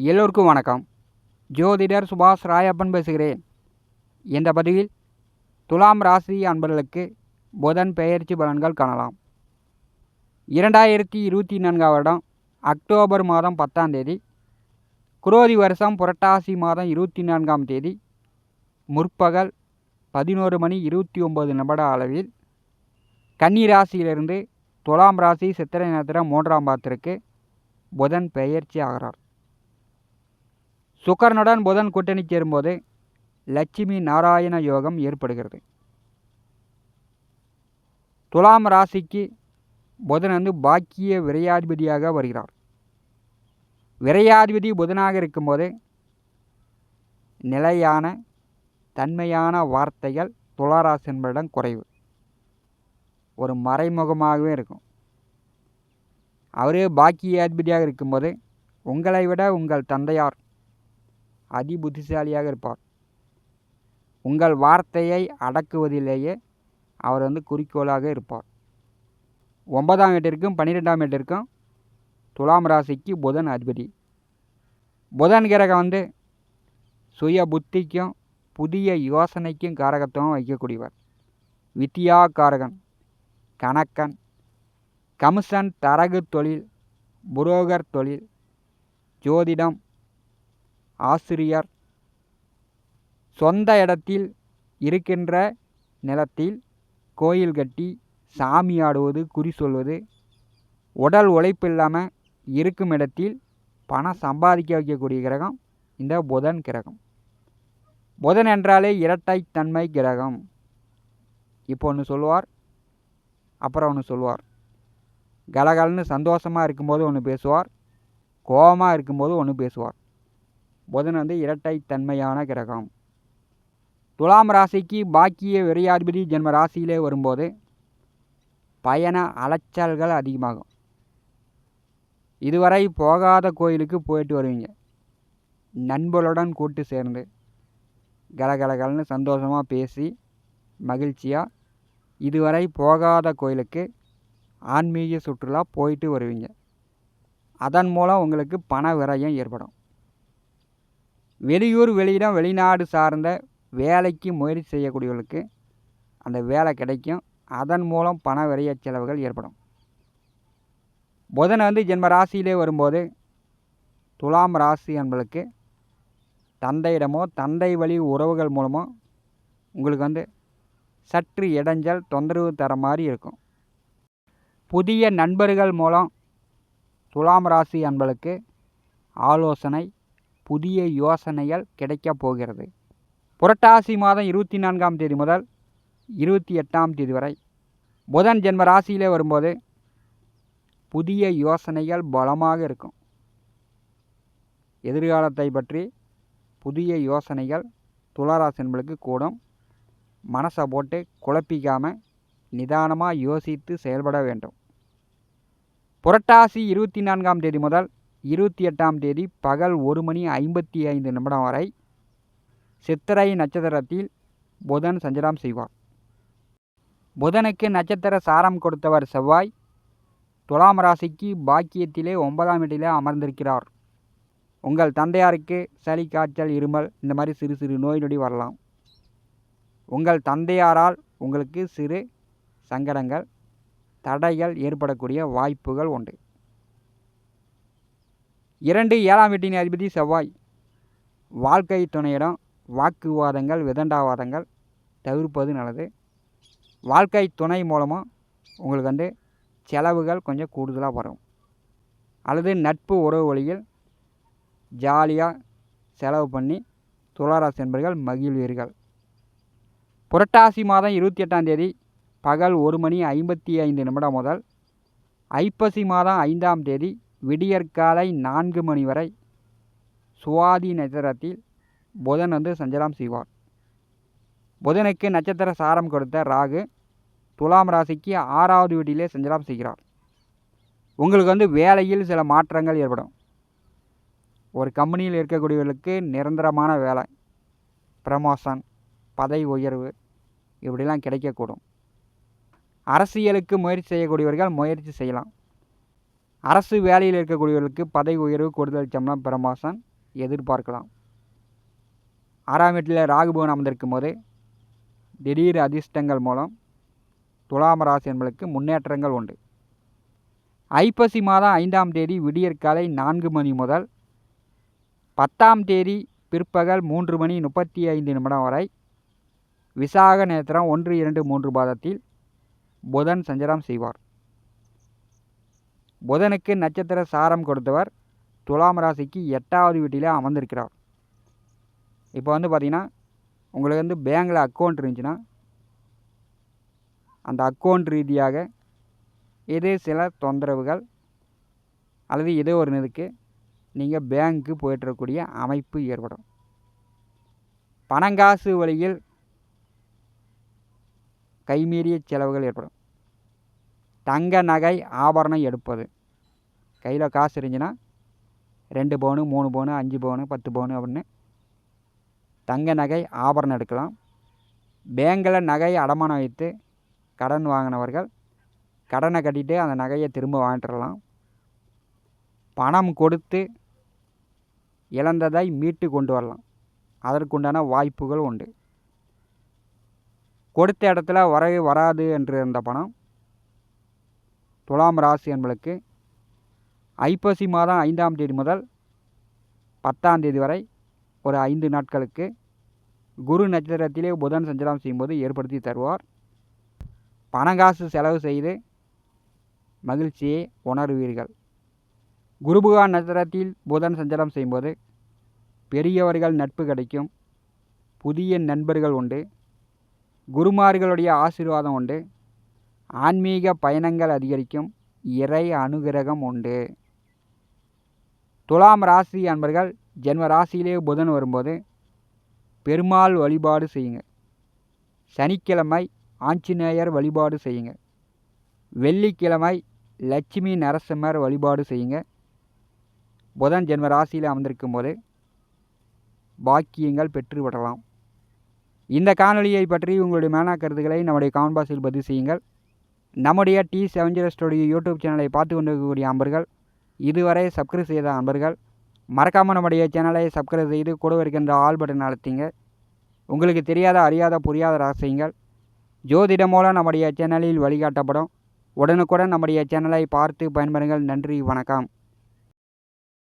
எல்லோருக்கும் வணக்கம். ஜோதிடர் சுபாஷ் ராயப்பன் பேசுகிறேன். இந்த பதிவில் துலாம் ராசி அன்பர்களுக்கு புதன் பெயர்ச்சி பலன்கள் காணலாம். இரண்டாயிரத்தி இருபத்தி நான்காம் வருடம் அக்டோபர் மாதம் பத்தாம் தேதி குரோதி வருஷம் புரட்டாசி மாதம் இருபத்தி நான்காம் தேதி முற்பகல் பதினோரு மணி இருபத்தி ஒம்பது நிமிட அளவில் கன்னி ராசியிலிருந்து துலாம் ராசி சித்திரை நட்சத்திரம் மூன்றாம் பாத்திற்கு புதன் பெயர்ச்சி ஆகிறார். சுக்கரனுடன் புதன் கூட்டணி சேரும்போது லட்சுமி நாராயண யோகம் ஏற்படுகிறது. துலாம் ராசிக்கு புதன் வந்து பாக்கிய விரையாதிபதியாக வருகிறார். விரையாதிபதி புதனாக இருக்கும்போது நிலையான தன்மையான வார்த்தைகள் துளாராசி என்பதிடம் குறைவு. ஒரு மறைமுகமாகவே இருக்கும். அவரே பாக்கியாதிபதியாக இருக்கும்போது உங்களை விட உங்கள் தந்தையார் அதி புத்திசாலியாக இருப்பார். உங்கள் வார்த்தையை அடக்குவதிலேயே அவர் வந்து குறிக்கோளாக இருப்பார். ஒன்பதாம் வீட்டிற்கும் பன்னிரெண்டாம் வீட்டிற்கும் துலாம் ராசிக்கு புதன் அதிபதி. புதன் கிரகம் வந்து சுய புத்திக்கும் புதிய யோசனைக்கும் காரகத்துவம் வைக்கக்கூடியவர் வித்யா காரகன் கணக்கன் கமிஷன் தரகு தொழில் புரோகர் தொழில் ஜோதிடம் ஆசிரியர். சொந்த இடத்தில் இருக்கின்ற நிலத்தில் கோயில் கட்டி சாமி ஆடுவது குறி சொல்வது உடல் உழைப்பு இல்லாமல் இருக்கும் இடத்தில் பணம் சம்பாதிக்க வைக்கக்கூடிய கிரகம் இந்த புதன் கிரகம். புதன் என்றாலே இரட்டைத்தன்மை கிரகம். இப்போ ஒன்று சொல்லுவார் அப்புறம் ஒன்று சொல்லுவார். கலகலன்னு சந்தோஷமாக இருக்கும்போது ஒன்று பேசுவார் கோபமாக இருக்கும்போது ஒன்று பேசுவார். புதன் வந்து இரட்டைத்தன்மையான கிரகம். துலாம் ராசிக்கு பாக்கிய விரையாதிபதி ஜென்ம ராசியிலே வரும்போது பயண அலைச்சல்கள் அதிகமாகும். இதுவரை போகாத கோயிலுக்கு போயிட்டு வருவீங்க. நண்பர்களுடன் கூட்டு சேர்ந்து கலகலகல்னு சந்தோஷமாக பேசி மகிழ்ச்சியாக இதுவரை போகாத கோயிலுக்கு ஆன்மீக சுற்றுலா போயிட்டு வருவீங்க. அதன் மூலம் உங்களுக்கு பண விரயம் ஏற்படும். வெளியூர் வெளியிடம் வெளிநாடு சார்ந்த வேலைக்கு முயற்சி செய்யக்கூடியவர்களுக்கு அந்த வேலை கிடைக்கும். அதன் மூலம் பண விரைய செலவுகள் ஏற்படும். புதன் வந்து ஜென்ம ராசியிலே வரும்போது துலாம் ராசி என்பளுக்கு தந்தையிடமோ தந்தை வழி உறவுகள் மூலமோ உங்களுக்கு வந்து சற்று இடைஞ்சல் தொந்தரவு தர மாதிரி இருக்கும். புதிய நண்பர்கள் மூலம் துலாம் ராசி அன்பளுக்கு ஆலோசனை புதிய யோசனைகள் கிடைக்கப் போகிறது. புரட்டாசி மாதம் இருபத்தி நான்காம் தேதி முதல் இருபத்தி எட்டாம் தேதி வரை புதன் ஜென்ம ராசியிலே வரும்போது புதிய யோசனைகள் பலமாக இருக்கும். எதிர்காலத்தை பற்றி புதிய யோசனைகள் துளாராசி என்பளுக்கு கூடும். மனசை போட்டு குழப்பிக்காமல் நிதானமாக யோசித்து செயல்பட வேண்டும். புரட்டாசி இருபத்தி நான்காம் தேதி முதல் இருபத்தி எட்டாம் தேதி பகல் ஒரு மணி ஐம்பத்தி ஐந்து நிமிடம் வரை சித்திரை நட்சத்திரத்தில் புதன் சஞ்சலம் செய்வார். புதனுக்கு நட்சத்திர சாரம் கொடுத்தவர் செவ்வாய். துலாம் ராசிக்கு பாக்கியத்திலே ஒன்பதாம் இடத்திலே அமர்ந்திருக்கிறார். உங்கள் தந்தையாருக்கு சளி காய்ச்சல் இருமல் இந்த மாதிரி சிறு சிறு நோய் நொடி வரலாம். உங்கள் தந்தையாரால் உங்களுக்கு சிறு சங்கடங்கள் தடைகள் ஏற்படக்கூடிய வாய்ப்புகள் உண்டு. இரண்டு ஏழாம் வீட்டின் அதிபதி செவ்வாய். வாழ்க்கை துணையிடம் வாக்குவாதங்கள் விதண்டாவாதங்கள் தவிர்ப்பது நல்லது. வாழ்க்கை துணை மூலமாக உங்களுக்கு வந்து செலவுகள் கொஞ்சம் கூடுதலாக வரும். அல்லது நட்பு உறவு வழியில் ஜாலியாக செலவு பண்ணி துளாராசி என்பர்கள் மகிழ்வீர்கள். புரட்டாசி மாதம் இருபத்தி எட்டாம் தேதி பகல் ஒரு மணி ஐம்பத்தி ஐந்து நிமிடம் முதல் ஐப்பசி மாதம் ஐந்தாம் தேதி விடியற்காலை நான்கு மணி வரை சுவாதி நட்சத்திரத்தில் புதன் வந்து சஞ்சலம் செய்வார். புதனுக்கு நட்சத்திர சாரம் கொடுத்த ராகு துலாம் ராசிக்கு ஆறாவது வீட்டிலே சஞ்சலம் செய்கிறார். உங்களுக்கு வந்து வேலையில் சில மாற்றங்கள் ஏற்படும். ஒரு கம்பெனியில் இருக்கக்கூடியவர்களுக்கு நிரந்தரமான வேலை ப்ரமோஷன் பதவி உயர்வு இப்படிலாம் கிடைக்கக்கூடும். அரசியலுக்கு முயற்சி செய்யக்கூடியவர்கள் முயற்சி செய்யலாம். அரசு வேலையில் இருக்கக்கூடியவர்களுக்கு பதவி உயர்வு கூடுதல் சம்பளம் ப்ரமோஷன் எதிர்பார்க்கலாம். ஆறாம் வீட்டில் ராகுபவன் அமர்ந்திருக்கும் போது திடீர் அதிர்ஷ்டங்கள் மூலம் துலாம் ராசி என்பதற்கு முன்னேற்றங்கள் உண்டு. ஐப்பசி மாதம் ஐந்தாம் தேதி விடியற்காலை நான்கு மணி முதல் பத்தாம் தேதி பிற்பகல் மூன்று மணி முப்பத்தி ஐந்து நிமிடம் வரை விசாக நேத்திரம் ஒன்று இரண்டு மூன்று பாதத்தில் புதன் சஞ்சரம் செய்வார். புதனுக்கு நட்சத்திர சாரம் கொடுத்தவர் துலாம் ராசிக்கு எட்டாவது வீட்டில் அமர்ந்திருக்கிறார். இப்போ வந்து பார்த்திங்கன்னா உங்களுக்கு வந்து பேங்கில் அக்கௌண்ட் இருந்துச்சுன்னா அந்த அக்கௌண்ட் ரீதியாக ஏதோ சில தொந்தரவுகள் அல்லது ஏதோ ஒரு இதுக்கு நீங்கள் பேங்க்கு போயிட்டுருக்கக்கூடிய அமைப்பு ஏற்படும். பணங்காசு வழியில் கைமீறிய செலவுகள் ஏற்படும். தங்க நகை ஆபரணம் எடுப்பது. கையில் காசு இருந்துச்சுன்னா ரெண்டு பவுனு மூணு பவுனு அஞ்சு பவுனு பத்து பவுனு அப்படின்னு தங்க நகை ஆபரணம் எடுக்கலாம். பேங்கில் நகை அடமானம் வைத்து கடன் வாங்கினவர்கள் கடனை கட்டிட்டு அந்த நகையை திரும்ப வாங்கிட்டுறலாம் பணம் கொடுத்து இழந்ததை மீட்டு கொண்டு வரலாம். அதற்குண்டான வாய்ப்புகள் உண்டு. கொடுத்த இடத்துல வரவே வராது என்று இருந்த பணம் துலாம் ராசி என்பளுக்கு ஐப்பசி மாதம் ஐந்தாம் தேதி முதல் பத்தாம் தேதி வரை ஒரு ஐந்து நாட்களுக்கு குரு நட்சத்திரத்திலே புதன் சஞ்சலம் செய்யும்போது ஏற்படுத்தி தருவார். பணங்காசு செலவு செய்து மகிழ்ச்சியை உணர்வீர்கள். குருபுகான் நட்சத்திரத்தில் புதன் சஞ்சலம் செய்யும்போது பெரியவர்கள் நட்பு கிடைக்கும். புதிய நண்பர்கள் உண்டு. குருமார்களுடைய ஆசீர்வாதம் உண்டு. ஆன்மீக பயணங்கள் அதிகரிக்கும். இறை அனுகிரகம் உண்டு. துலாம் ராசி அன்பர்கள் ஜென்ம ராசியிலே புதன் வரும்போது பெருமாள் வழிபாடு செய்யுங்க சனிக்கிழமை ஆஞ்சநேயர் வழிபாடு செய்யுங்க வெள்ளிக்கிழமை லட்சுமி நரசிம்மர் வழிபாடு செய்யுங்க புதன் ஜென்ம ராசியில் அமர்ந்திருக்கும் போது பாக்கியங்கள் பெற்றுவிடலாம் இந்த காணொலியை பற்றி உங்களுடைய மேனா கருத்துக்களை நம்முடைய காமெண்ட் பாக்ஸில் பதிவு செய்யுங்கள். நம்முடைய T seven zero studio YouTube சேனலை பார்த்து கொண்டிருக்கக்கூடிய அன்பர்கள் இதுவரை சப்ஸ்கிரைப் செய்த அன்பர்கள் மறக்காமல் நம்முடைய சேனலை சப்ஸ்கிரைப் செய்து கூட இருக்கின்ற ஆல் பட்டன் அழுத்திங்க. உங்களுக்கு தெரியாத அறியாத புரியாத ரகசியங்கள் ஜோதிடம் மூலம் நம்முடைய சேனலில் வழிகாட்டப்படும். உடனுக்குடன் நம்முடைய சேனலை பார்த்து பயன்பெறுங்கள். நன்றி வணக்கம்.